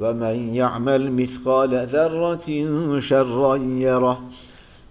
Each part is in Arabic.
ومن يعمل مثقال ذرة شرا يره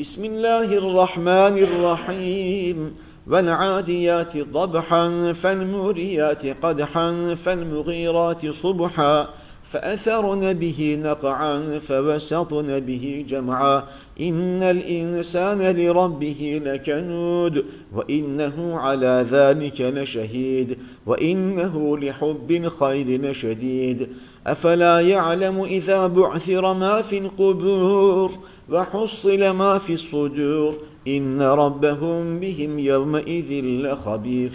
بسم الله الرحمن الرحيم والعاديات ضبحا فالموريات قدحا فالمغيرات صبحا فأثرن به نقعا فوسطن به جمعا إن الإنسان لربه لكنود وإنه على ذلك لشهيد وإنه لحب الخير لشديد أفلا يعلم إذا بعثر ما في القبور وحصل ما في الصدور إن ربهم بهم يومئذ لخبير